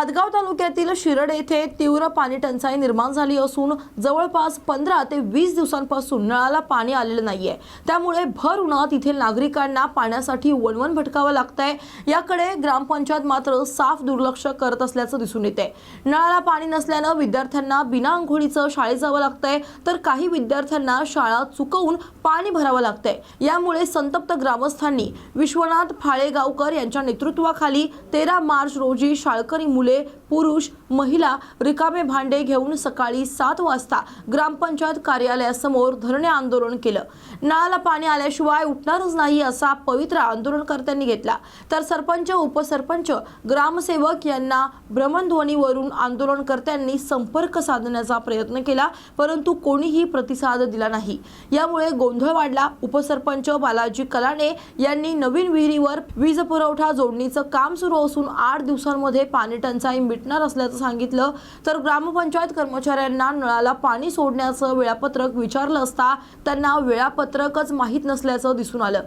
हदगाव तालुक्यातील शिरड येथे तीव्र पाणी टंचाई निर्माण झाली असून जवळपास पंधरा ते वीस दिवसांपासून नळाला पाणी आलेलं नाहीये. त्यामुळे भर उन्हात इथे नागरिकांना पाण्यासाठी वणवण भटकावं लागतंय. याकडे ग्रामपंचायत मात्र साफ दुर्लक्ष करत असल्याचं दिसून येते नळाला पाणी नसल्यानं विद्यार्थ्यांना बिना आंघोळीचं शाळेत जावं लागतंय. तर काही विद्यार्थ्यांना शाळा चुकवून पाणी भरावं लागतंय. यामुळे संतप्त ग्रामस्थांनी विश्वनाथ फाळेगावकर यांच्या नेतृत्वाखाली तेरा मार्च रोजी शाळकरी मुले voulez पुरुष महिला रिकामे भांडे घेऊन सकाळी सात वाजता ग्रामपंचायत कार्यालयासमोर धरणे आंदोलन केलं. नळाला पाणी आल्याशिवाय उठणारच नाही असा पवित्रा आंदोलनकर्त्यांनी घेतला. तर सरपंच उपसरपंच ग्रामसेवक यांना भ्रमणध्वनीवरून आंदोलनकर्त्यांनी संपर्क साधण्याचा प्रयत्न केला परंतु कोणीही प्रतिसाद दिला नाही. यामुळे गोंधळ वाढला. उपसरपंच बालाजी कलाने यांनी नवीन विहिरीवर वीज पुरवठा जोडणीचं काम सुरू असून आठ दिवसांमध्ये पाणी टंचाई मिटणार असल्याचं सांगितलं. तर ग्रामपंचायत कर्मचाऱ्यांना नळाला पाणी सोडण्याचं वेळापत्रक विचारलं असता त्यांना वेळापत्रकच माहीत नसल्याचं दिसून आलं.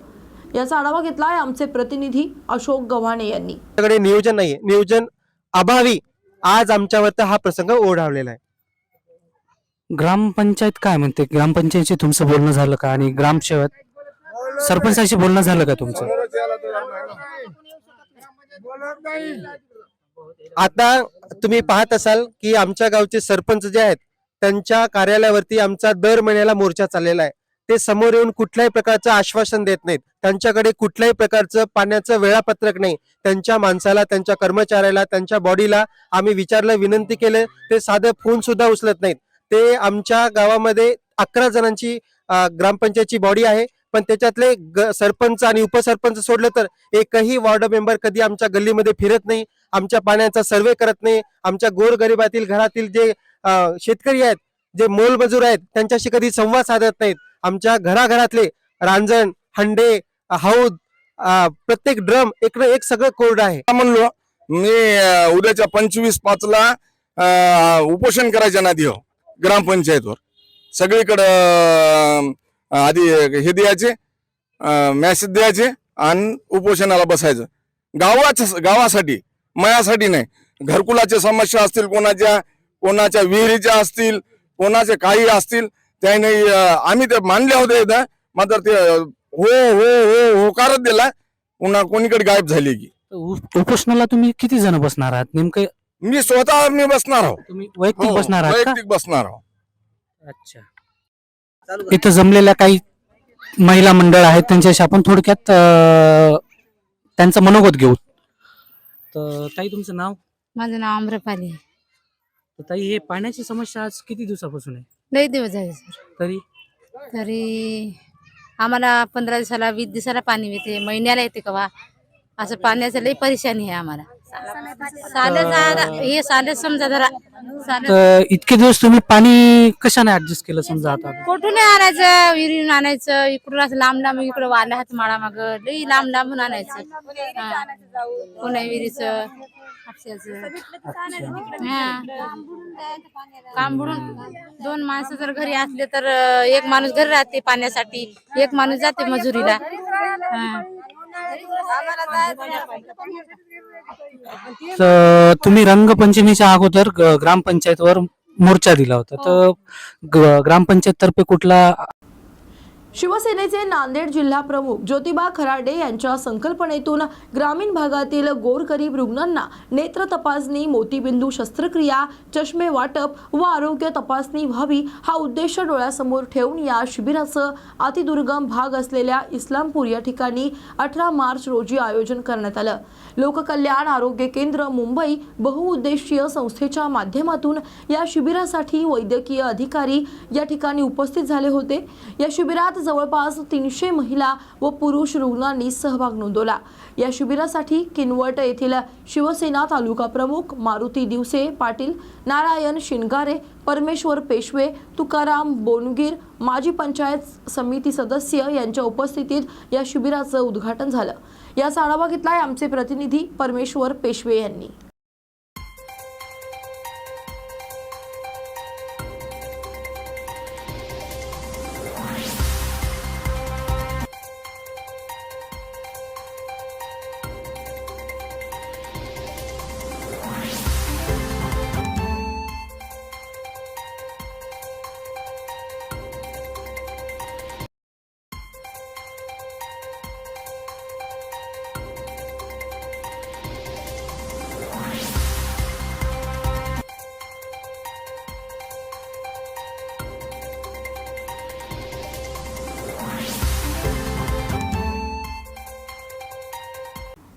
याचा आढावा घेतलाय आमचे प्रतिनिधी अशोक गव्हाणे यांनी. नियोजन नाहीये. नियोजन अभावी आज आमच्यावर हा प्रसंग ओढावलेला आहे. ग्रामपंचायत काय म्हणते? ग्रामपंचायतशी तुमचं बोलणं झालं का? आणि ग्रामसेवक सरपंचाशी बोलणं झालं का तुमचं? आता तुम्ही पाहत असाल की आमच्या गावचे सरपंच जे आहेत त्यांच्या कार्यालयावरती आमचा दर महिन्याला मोर्चा चाललेला आहे. ते समोर येऊन कुठल्याही प्रकारचं आश्वासन देत नाहीत. त्यांच्याकडे कुठल्याही प्रकारचं पाण्याचं वेळापत्रक नाही. त्यांच्या माणसाला त्यांच्या कर्मचाऱ्याला त्यांच्या बॉडीला आम्ही विचारलं विनंती केलं ते साधं फोन सुद्धा उचलत नाहीत. ते आमच्या गावामध्ये अकरा जणांची ग्रामपंचायतची बॉडी आहे. पण त्याच्यातले ग- सरपंच आणि उपसरपंच सोडलं तर एकही वॉर्ड मेंबर कधी आमच्या गल्लीमध्ये फिरत नाही. आमच्या पाण्याचा सर्वे करत नाही. आमच्या गोरगरिबातील घरातील जे शेतकरी आहेत जे मोलमजूर आहेत त्यांच्याशी कधी संवाद साधत नाहीत. आमच्या घराघरातले रांजण हंडे हौद प्रत्येक ड्रम एक ना एक सगळं कोरड आहे. म्हणलो मी उद्याच्या पंचवीस पाचला ला उपोषण करायच्या नादी हो ग्रामपंचायतवर. सगळीकडं आधी हे द्यायचे मॅसेज द्यायचे आणि उपोषणाला बसायचं. गावाच्या गावासाठी मयासाठी नाही. घरकुलाच्या समस्या असतील कोणाच्या कोणाच्या विहिरीच्या असतील कोणाचे काही असतील त्याने आम्ही ते मानले होते इथं. मात्र ते हो हो हो होकारच दिला. पुन्हा कोणीकडे गायब झाली की. उपोषणाला तुम्ही किती जण बसणार आहात? नेमकं मी स्वतः मी बसणार आहो. तुम्ही वैयक्तिक हो, बसणार आहात का? वैयक्तिक बसणार आहो. अच्छा. इथं जमलेल्या काही महिला मंडळ आहेत त्यांच्याशी आपण थोडक्यात अं, त्यांचं मनोगत घेऊ. तर ताई तुमचं नाव? माझं नाव आम्रपाली आहे. तर ताई हे पाण्याची समस्या आज किती दिवसापासून आहे? लई दिवस झाले सर. तरी? तरी आम्हाला पंधरा दिवसाला वीस दिवसाला पाणी येते. महिन्याला येते कवा. असं पाण्याचं लई परेशानी आहे आम्हाला. साधं हे साधं समजा जरा तर इतके दिवस तुम्ही पाणी कशाने ऍडजस्ट केलं समजा आता? कुठून आणायचं? विहिरीन आणायचं? इकडून असं लांब लांब इकडं वाला हात माळा माग. लई लांब लांबून आणायचं. हा. पुन्हा विहिरीचं हापश्याचं हा. काम बुडून दोन माणसं जर घरी असले तर अं, एक माणूस घरी राहते पाण्यासाठी. एक माणूस जाते मजुरीला. हा. तर तुम्ही रंगपंचमीच्या अगोदर ग्रामपंचायतवर मोर्चा दिला होता. तर ग- ग्रामपंचायत तर्फे कुठला शिवसेनेचे नांदेड जिल्हा प्रमुख ज्योतिबा खराडे यांच्या संकल्पनेतून ग्रामीण भागातील गोरगरीब रुग्णांना नेत्र तपासणी मोतीबिंदू शस्त्रक्रिया चष्मे वाटप व आरोग्य तपासणी व्हावी हा उद्देश डोळ्यासमोर ठेवून या शिबिराचं अतिदुर्गम भाग असलेल्या इस्लामपूर या ठिकाणी अठरा मार्च रोजी आयोजन करण्यात आलं. लोककल्याण आरोग्य केंद्र मुंबई बहुउद्देशीय संस्थेच्या माध्यमातून या शिबिरासाठी वैद्यकीय अधिकारी या ठिकाणी उपस्थित झाले होते. या शिबिरात जवळपास तीनशे महिला व पुरुष रुग्णांनी सहभाग नोंदवला. या शिबिरासाठी किनवट येथील शिवसेना तालुका प्रमुख मारुती दिवसे पाटील नारायण शिनगारे परमेश्वर पेशवे तुकाराम बोनगीर माजी पंचायत समिती सदस्य यांच्या उपस्थितीत या शिबिराचं उद्घाटन झालं. याचा आढावा घेतलाय आमचे प्रतिनिधी परमेश्वर पेशवे यांनी.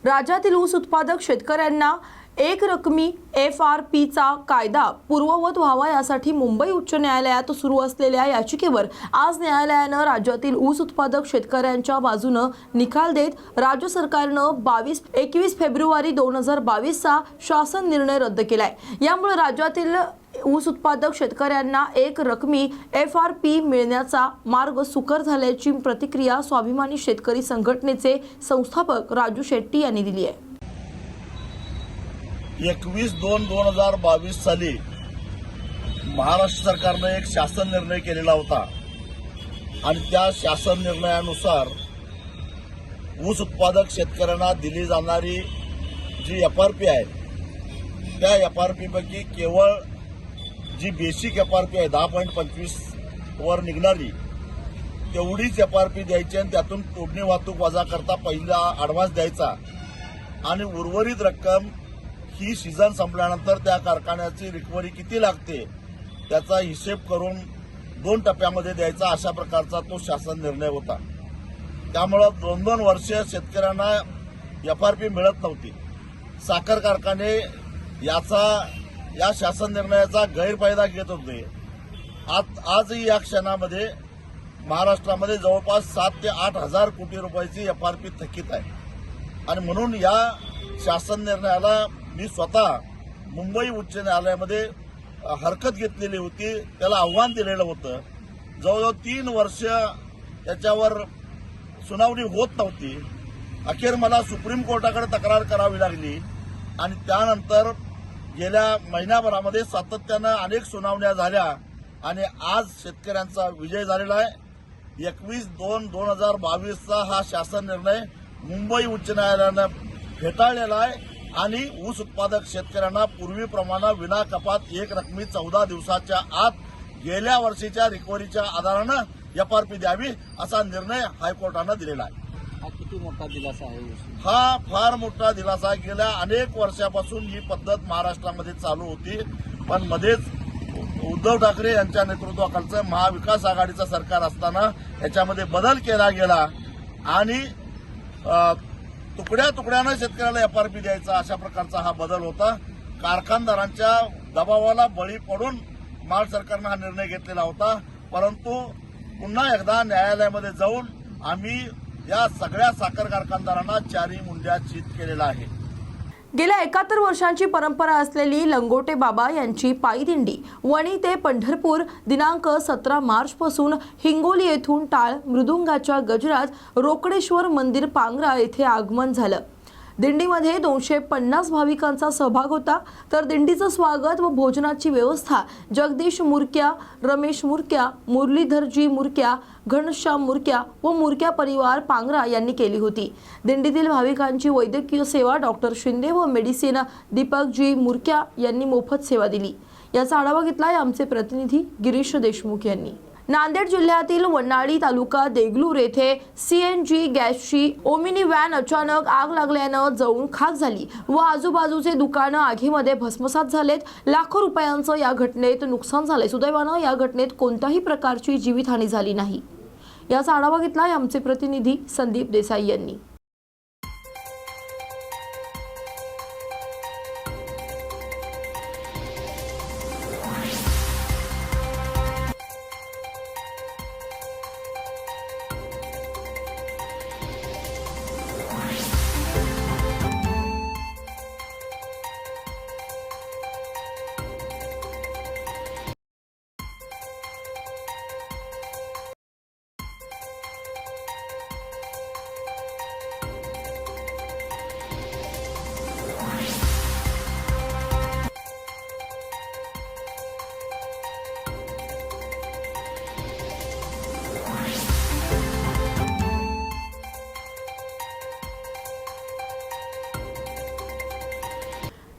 राज्यातील ऊस उत्पादक शेतकऱ्यांना एक रकमी एफ आर पीचा कायदा पूर्ववत व्हावा यासाठी मुंबई उच्च न्यायालयात सुरू असलेल्या याचिकेवर आज न्यायालयानं राज्यातील ऊस उत्पादक शेतकऱ्यांच्या बाजूनं निकाल देत राज्य सरकारनं बावीस एकवीस फेब्रुवारी दोन हजार बावीसचा शासन निर्णय रद्द केलाय. यामुळे राज्यातील ऊस उत्पादक शेतकऱ्यांना एक रकमी एफ आर पी मिळण्याचा मार्ग सुकर झाल्याची प्रतिक्रिया स्वाभिमानी शेतकरी संघटनेचे संस्थापक राजू शेट्टी यांनी दिली आहे. एकवीस दोन दोन हजार बावीस साली महाराष्ट्र सरकारनं एक शासन निर्णय केलेला होता. आणि त्या शासन निर्णयानुसार ऊस उत्पादक शेतकऱ्यांना दिली जाणारी जी एफ आर पी आहे त्या एफ आर पी पैकी केवळ जी बेसिक एफ आर पी आहे दहा पॉईंट पंचवीस वर निघणारी तेवढीच एफ आर पी द्यायची आणि त्यातून तोडणी वाहतूक वजा करता पहिला ॲडव्हान्स द्यायचा. आणि उर्वरित रक्कम ही सीझन संपल्यानंतर त्या कारखान्याची रिकव्हरी किती लागते त्याचा हिशेब करून दोन टप्प्यामध्ये द्यायचा अशा प्रकारचा तो शासन निर्णय होता. त्यामुळं दोन दोन वर्ष शेतकऱ्यांना एफ आर पी मिळत नव्हती. साखर कारखाने याचा या शासन निर्णयाचा गैरफायदा घेत होते. आज आजही या क्षणामध्ये महाराष्ट्रामध्ये जवळपास सात ते आठ हजार कोटी रुपयाची एफ आर पी थकीत आहे. आणि म्हणून या शासन निर्णयाला मी स्वतः मुंबई उच्च न्यायालयामध्ये हरकत घेतलेली होती. त्याला आव्हान दिलेलं होतं. जवळजवळ तीन वर्ष त्याच्यावर सुनावणी होत नव्हती. अखेर मला सुप्रीम कोर्टाकडे तक्रार करावी लागली. आणि त्यानंतर गेल्या महिन्याभरामध्ये सातत्यानं अनेक सुनावण्या झाल्या आणि आज शेतकऱ्यांचा विजय झालेला आहे. एकवीस दोन दोन हजार बावीसचा हा शासन निर्णय मुंबई उच्च न्यायालयानं फेटाळलेला आहे आणि ऊस उत्पादक शेतकऱ्यांना पूर्वीप्रमाणे विना कपात एक रकमी चौदा दिवसाच्या आत गेल्या वर्षीच्या रिकव्हरीच्या आधारानं एफआरपी आर पी द्यावी असा निर्णय हायकोर्टानं दिलेला आहे. किती मोठा दिलासा आहे हा फार मोठा दिलासा गेल्या अनेक वर्षापासून ही पद्धत महाराष्ट्रामध्ये चालू होती. पण मध्येच उद्धव ठाकरे यांच्या नेतृत्वाखालचं महाविकास आघाडीचं सरकार असताना याच्यामध्ये बदल केला गेला. आणि तुकड्या तुकड्यानं शेतकऱ्याला एफ आर पी द्यायचा अशा प्रकारचा हा बदल होता. कारखानदारांच्या दबावाला बळी पडून माल सरकारनं हा निर्णय घेतलेला होता. परंतु पुन्हा एकदा न्यायालयामध्ये जाऊन आम्ही या सगळ्या साखर कारखानदारांना चारी मुंड्या चित केलेला आहे. गेल्या एकाहत्तर वर्षांची परंपरा असलेली लंगोटे बाबा यांची पायदिंडी वणी ते पंढरपूर दिनांक सतरा मार्चपासून हिंगोली येथून टाळ मृदुंगाच्या गजरात रोकडेश्वर मंदिर पांगरा येथे आगमन झालं. दिंडीमध्ये दोनशे पन्नास भाविकांचा सहभाग होता. तर दिंडीचं स्वागत व भोजनाची व्यवस्था जगदीश मुरक्या रमेश मुरक्या मुरलीधरजी मुरक्या घनश्याम मुरक्या व मुरक्या परिवार पांगरा यांनी केली होती. दिंडीतील भाविकांची वैद्यकीय सेवा डॉक्टर शिंदे व मेडिसिन दीपकजी मुरक्या यांनी मोफत सेवा दिली. याचा आढावा घेतलाय आमचे प्रतिनिधी गिरीश देशमुख यांनी. नांदेड जिल्ह्यातील वनाळी तालुका देगलूर येथे सी एन जी गॅसची ओमिनी व्हॅन अचानक आग लागल्यानं जळून खाक झाली व आजूबाजूचे दुकानं आगीमध्ये भस्मसात झालेत. लाखो रुपयांचं या घटनेत नुकसान झालंय. सुदैवानं या घटनेत कोणत्याही प्रकारची जीवितहानी झाली नाही. याचा आढावा घेतला आमचे प्रतिनिधी संदीप देसाई यांनी.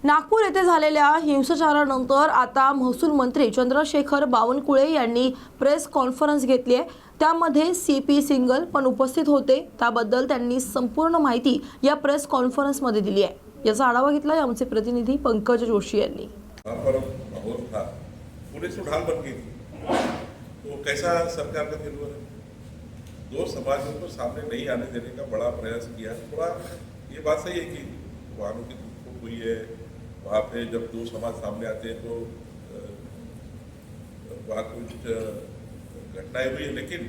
नागपूर येथे झालेल्या हिंसाचारानंतर आता महसूल मंत्री चंद्रशेखर बावनकुळे यांनी प्रेस कॉन्फरन्स घेतली आहे. त्यामध्ये सी पी सिंगल पण उपस्थित होते. त्याबद्दल त्यांनी संपूर्ण माहिती या प्रेस कॉन्फरन्समध्ये दिली आहे. याचा आढावा घेतलाय आमचे प्रतिनिधी पंकज जोशी यांनी. तो कैसा सरकार का फिर है? दो समाजों को सामने नहीं आने देने का बड़ा प्रयास किया. थोड़ा ये बात सही है कि वाहनों की धूप हुई है वहाँ पे जब दो समाज सामने आते हैं तो वहाँ कुछ घटनाएँ हुई है, लेकिन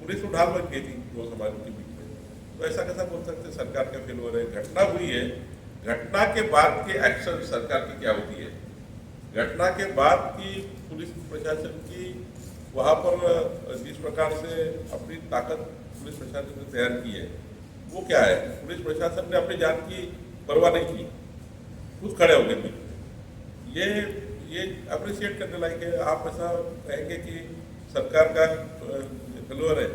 पुलिस तो ढाल गई थी दो समाजों के बीच में। तो ऐसा कैसा बोल सकते सरकार का फेलवर है घटना हुई है। घटना के बाद के एक्शन सरकार की क्या होती है? घटना के बाद की पुलिस प्रशासन की, वहाँ पर जिस प्रकार से अपनी ताकत पुलिस प्रशासन ने तैयार की है, वो क्या है? पुलिस प्रशासन ने अपनी जान की परवाह नहीं की। खुद खड़े हो गए में ये ये अप्रिशिएट करने लायक है। आप ऐसा कहेंगे कि सरकार का फेलोअर है।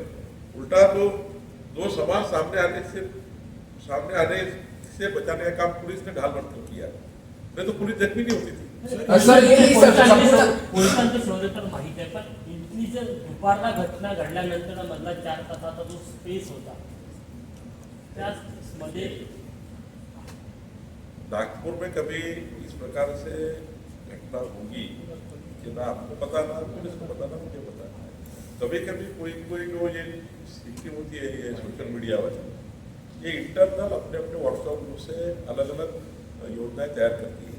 उल्टा तो दो समाज सामने आने से सामने आने से बचाने का काम पुलिस ने ढाल बनकर किया। नहीं तो पुलिस जख्मी नहीं होती थी। सर ही पोलिसांचं शोध तर आहे पण इथली जर दुपारला घटना घडल्यानंतर मधला चार तासाचा जो स्पेस होता। त्या मध्ये नागपुर में कभी इस प्रकार से घटना होगी कि ना आपको पता, ना पुलिस को पता, ना मुझे पता? कभी कभी कोई कोई जो ये स्थिति होती है, ये सोशल मीडिया वाली, ये इंटरनल अपने अपने व्हाट्सएप ग्रुप से अलग अलग योजनाएँ तैयार करती है।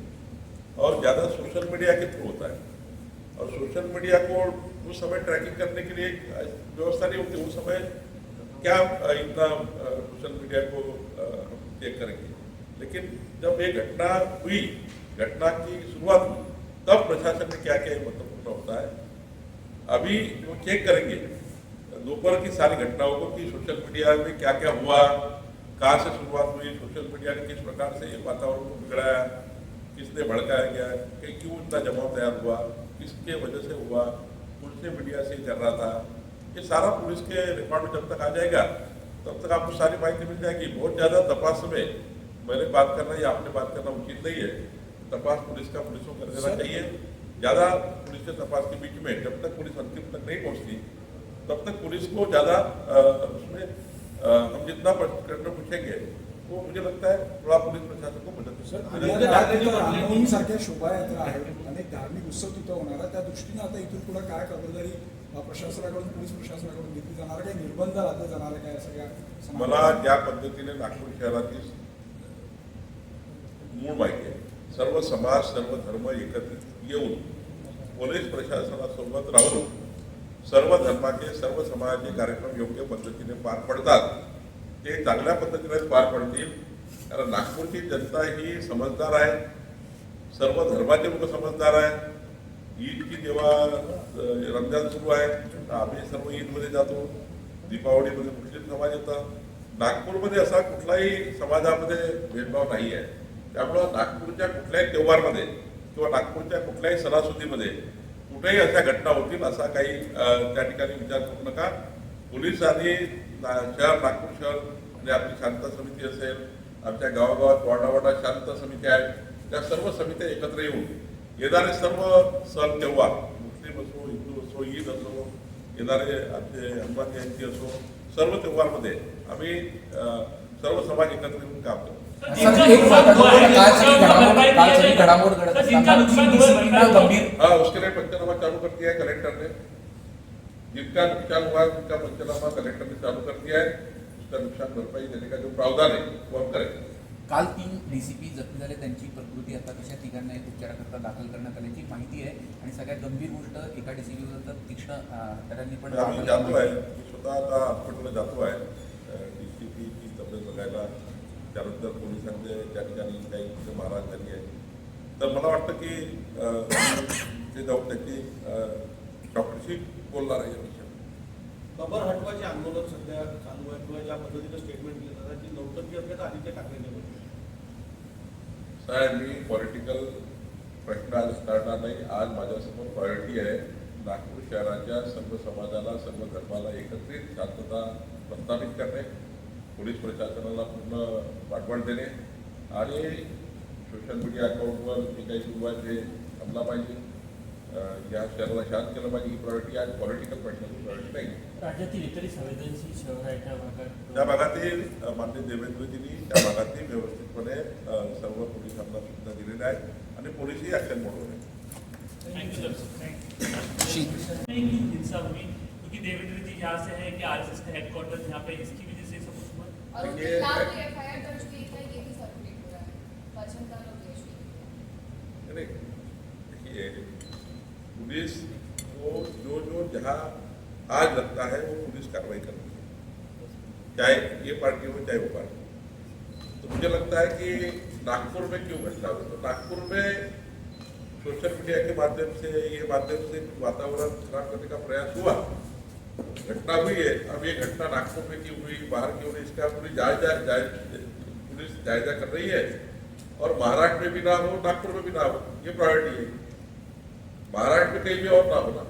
और ज़्यादा सोशल मीडिया के थ्रू होता है। और सोशल मीडिया को उस समय ट्रैकिंग करने के लिए व्यवस्था नहीं होती, उस समय क्या इतना सोशल मीडिया को चेक करेंगे। लेकिन जब ये घटना हुई, घटना की शुरुआत हुई, तब प्रशासन ने क्या क्या महत्वपूर्ण होता है? अभी वो चेक करेंगे। दोपहर की सारी घटनाओं को कि सोशल मीडिया में क्या क्या हुआ, कहाँ से शुरुआत हुई सोशल मीडिया ने किस प्रकार से ये वातावरण को बिगड़ाया, किसने भड़काया गया, कि क्यों इतना जमाव तैयार हुआ, किसके वजह से हुआ, कौन से मीडिया से चल रहा था? ये सारा पुलिस के रिकॉर्ड जब तक आ जाएगा, तब तक आपको सारी माहिती मिल जाएगी। बहुत ज़्यादा तपास में मैंने बात करना या आपने बात करना उचित नहीं है। तपास पुलिस का पुलिस को कर देना चाहिए। ज़्यादा पुलिस के तपास के बीच में जब तक पुलिस अंतिम तक नहीं पहुँचती तब तक पुलिस को ज़्यादा उसमें हम जितना प्रश्न पूछेंगे वो मुझे लगता है थोड़ा पुलिस प्रशासन को मदद रामनवमी सारख्या शोभायात्रा आहेत अनेक धार्मिक उत्सव तिथं होणार आहे त्या दृष्टीने आता इथून पुढे काय खबरदारी प्रशासनाकडून पोलीस प्रशासनाकडून घेतली जाणार काही निर्बंध लादले जाणार काय सगळ्या मला ज्या पद्धतीने नागपूर शहराची मूळ माहिती आहे सर्व समाज सर्व धर्म एकत्रित येऊन पोलीस प्रशासनासोबत राहून सर्व धर्माचे सर्व समाजाचे कार्यक्रम योग्य पद्धतीने पार पडतात ते चांगल्या पद्धतीने पार पडतील कारण नागपूरची जनता ही समजदार आहे सर्व धर्माचे लोक समजदार आहे ईदची जेव्हा अ, रमज़ान सुरू आहे तर आम्ही सर्व ईदमध्ये जातो दीपावलीमध्ये मुस्लिम समाज येतात नागपूरमध्ये असा कुठलाही समाजामध्ये भेदभाव नाही आहे त्यामुळं नागपूरच्या कुठल्याही त्योहारमध्ये किंवा नागपूरच्या कुठल्याही सणासुदीमध्ये कुठेही अशा घटना होतील असा काही त्या ठिकाणी विचार करू नका. पोलीस आणि ना- शहर नागपूर शहर म्हणजे आपली शांत समिती असेल आमच्या गावागावात वाडावाडा शांत समिती आहेत त्या सर्व समित्या एकत्र येऊन येणारे सर्व सण तेव्हा मुस्लिम असो हिंदू असो ईद असो येणारे आमचे हनुमान जयंती असो सर्व त्योहारमध्ये आम्ही सर्व समाज एकत्र येऊन काम करतो. सर एक घडामोड घडत असताना हाँ उसके पंचनामा चालू कर दिया है कलेक्टर ने. जिनका नुकसान हुआ उनका पंचनामा कलेक्टर ने चालू कर दिया है उसका नुकसान भरपाई देने का जो प्रावधान है वो हम करेंगे. काल तीन डीसीपी जखमी झाले त्यांची प्रकृती आता कशा ठिकाणी उपचाराकरता दाखल करण्यात आल्याची माहिती आहे. आणि सगळ्यात गंभीर गोष्ट एका डीसीपी विरुद्ध तीक्ष्ण हत्यारांनी पण जातो आहे. स्वतः आता हॉस्पिटलला जातो आहे. डी सी पीची तब्येत बघायला त्यानंतर पोलिसांचे त्या ठिकाणी काही तिथे महाराज झाली आहे तर मला वाटतं की ते जाऊन त्याची डॉक्टरशी बोलणार आहे या कबर हटवाचे आंदोलन सध्या चालू आहे किंवा ज्या पद्धतीनं स्टेटमेंट दिलं जातं ती नौटंकी असल्याचं आदित्य ठाकरेंनी साहेब मी पॉलिटिकल प्रश्न आज करणार नाही. आज माझ्यासमोर प्रायोरिटी आहे नागपूर शहराच्या सर्व समाजाला सर्व धर्माला एकत्रित शांतता प्रस्थापित करणे. पोलीस प्रशासनाला पूर्ण पाठबळ देणे आणि सोशल मीडिया अकाउंटवर जे काही सुरू आहे ते थांबला पाहिजे. या शहराला शांत केलं पाहिजे. ही प्रायोरिटी आज पॉलिटिकल प्रश्नाची प्रायोरिटी नाही. राज्यातील इतरही संवेदनशील शहर आहे त्या त्या भागात भागातील अ, माननीय देवेंद्रजींनी त्या भागातील व्यवस्थितपणे सर्व पोलिसांना सूचना दिलेल्या आहेत आणि पोलीसही ॲक्शन मोडवर आहे थैंक यू सर हिंसा हुई क्योंकि देवेंद्र जी यहाँ से है कि आरएसएस का हेडक्वार्टर यहाँ पे इसकी की देखिए पुलिस को जो जो जहाँ आज लगता है वो पुलिस कार्रवाई करती है। चाहे ये पार्टी हो चाहे वो पार्टी तो मुझे लगता है कि नागपुर में क्यों घटना हुई? तो नागपुर में सोशल मीडिया के माध्यम से ये माध्यम से वातावरण खराब करने का प्रयास हुआ। घटना हुई है। अब ये घटना नागपुर में क्यों हुई? बाहर क्यों हुई इसका पूरी जायजा जायजा पुलिस जायजा कर रही है। और महाराष्ट्र में भी ना हो, नागपुर में भी ना हो, ये प्रायोरिटी है। महाराष्ट्र में कहीं भी और ना होना।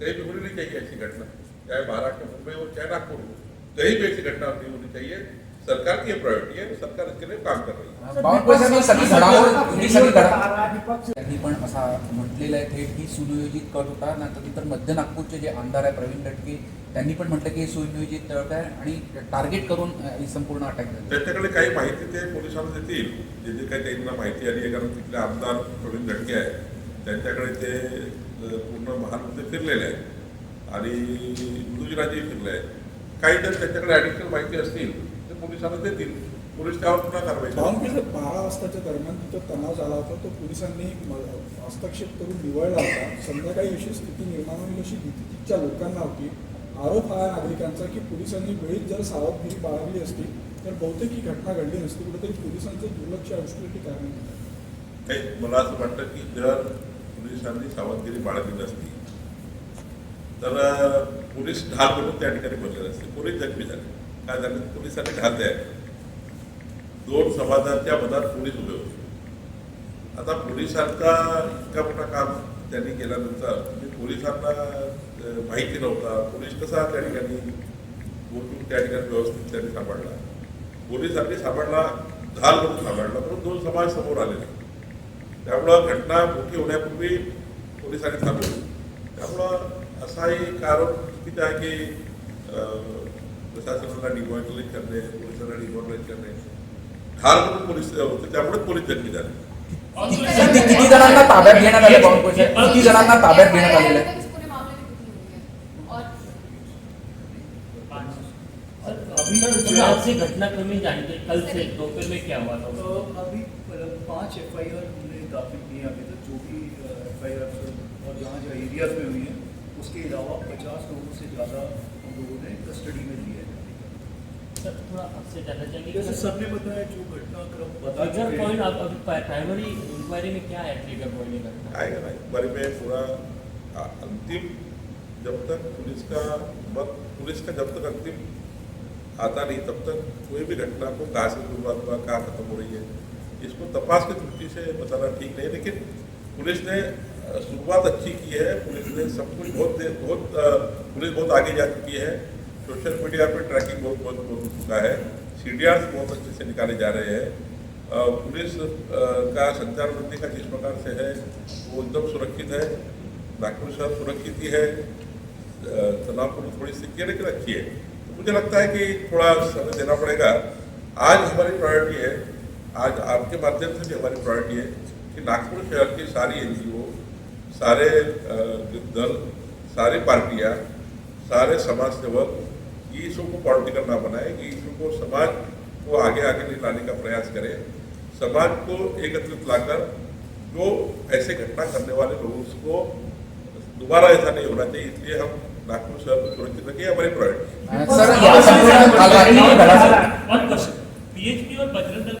कहीं भी होनी नहीं चाहिए ऐसी घटना। चाहे महाराष्ट्र मुंबई हो चाहे नागपुर हो। कहीं भी ऐसी घटना नहीं होनी चाहिए। सरकार की ये प्रायोरिटी है सरकार इसके लिए काम कर रही है बावनकुळेंनी सगळी घडामोड ही सगळी घडा त्यांनी पण असा म्हटलेलं आहे थेट की सुनियोजित कट होता नंतर मध्य नागपूरचे जे आमदार आहे प्रवीण दटके त्यांनी पण म्हटलं की हे सुनियोजित कट आहे आणि टार्गेट करून ही संपूर्ण अटॅक झाली. त्याच्याकडे काही माहिती ते पोलिसांना देतील. जे जे काही त्यांना माहिती आली आहे कारण तिथले आमदार प्रवीण दटके आहे त्यांच्याकडे ते पूर्ण महाराष्ट्र फिरलेले आहेत. आणि गुजरातही फिरले आहेत. काही जर त्याच्याकडे ॲडिशनल माहिती असतील ते पोलिसांना देतील. पोलीस त्यावर पुन्हा कारवाई. बावनकुळे बारा वाजताच्या दरम्यान तिथं तणाव झाला होता तो पोलिसांनी हस्तक्षेप करून निवळला होता. संध्याकाळी अशी स्थिती निर्माण होईल अशी भीती तिथच्या लोकांना होती. आरोप हा नागरिकांचा की पोलिसांनी वेळीच जर सावधगिरी बाळगली असती तर बहुतेक ही घटना घडली नसती. कुठेतरी पोलिसांचं दुर्लक्ष गोष्टीसाठी कारण. काही मला असं वाटतं की जर पोलिसांनी सावधगिरी बाळगली नसती तर पोलीस ढाल म्हणून त्या ठिकाणी बसले नसते पोलीस जखमी झाले. काय झालं? पोलिसांनी ढाल आहे दोन समाजाच्या मधात पोलीस उभे होते. आता पोलिसांचा इतका मोठा काम त्यांनी केल्यानंतर म्हणजे पोलिसांना माहिती नव्हता. पोलीस कसा त्या ठिकाणी बोलून त्या ठिकाणी व्यवस्थित त्यांनी सांभाळला. पोलिसांनी सांभाळला ढाल म्हणून सांभाळला म्हणून दोन समाज समोर आलेले. त्यामुळं घटना मोठी होण्यापूर्वी पोलिसांनी थांबवली. त्यामुळं असाही कारण चुकीचं आहे की प्रशासनाला करणे पोलिसांना करणे ठार म्हणून पोलीस होते त्यामुळे पोलीस जखमी झाले किती किती जणांना ताब्यात घेण्यात आले बावनकुळे किती जणांना ताब्यात घेण्यात आलेलं आहे अभी आपसे घटनाक्रमी जानते कल से दोपहर में क्या हुआ था? तो अभी पाँच एफ़ आई आर हमने दाखिल किए अभी तक। जो भी एफ़ आई आर और जहाँ जहाँ एरियाज़ में हुई हैं उसके अलावा पचास लोगों से ज़्यादा हम लोगों ने कस्टडी में लिए सर थोड़ा आपसे जानना जैसे चाहेंगे सबने बताया जो घटनाक्रम बता ट्रिगर पॉइंट आप अभी प्राइमरी इंक्वायरी में क्या है ट्रिगर पॉइंट आएगा ना बारे में पूरा अंतिम जब तक पुलिस का मत पुलिस का जब तक अंतिम आता नहीं तब तक कोई भी घटना को कहाँ से शुरुआत हुआ कहाँ खत्म हो रही है इसको तपास की दृष्टि से बताना ठीक नहीं लेकिन पुलिस ने शुरुआत अच्छी की है पुलिस ने सब कुछ बहुत देर बहुत पुलिस बहुत आगे जा चुकी है। सोशल मीडिया पे ट्रैकिंग बहुत बहुत हो चुका है। सी बहुत अच्छे से निकाले जा रहे हैं। पुलिस का संचार बंदी का जिस प्रकार से है, वो एकदम सुरक्षित है। नागपुर शहर सुरक्षित ही है। तनावपूर्ण थोड़ी सी केयर के रखी है तो मुझे लगता है कि थोड़ा समय देना पड़ेगा। आज हमारी प्रायोरिटी है, आज आपके माध्यम से भी हमारी प्रायोरिटी है कि नागपुर शहर की सारी एनजीओ सारे दल, सारी पार्टियाँ, सारे समाज सेवक ये इशू को पॉलिटिकल ना बनाए कि इशू को समाज को आगे आगे ले लाने का प्रयास करें। समाज को एकत्रित लाकर जो ऐसे घटना करने वाले लोगों को दोबारा ऐसा नहीं होना चाहिए इसलिए हम नागपुर शहर को सुरक्षित रखें हमारे या क्वेश्चन पीएचपी और बजरंग दल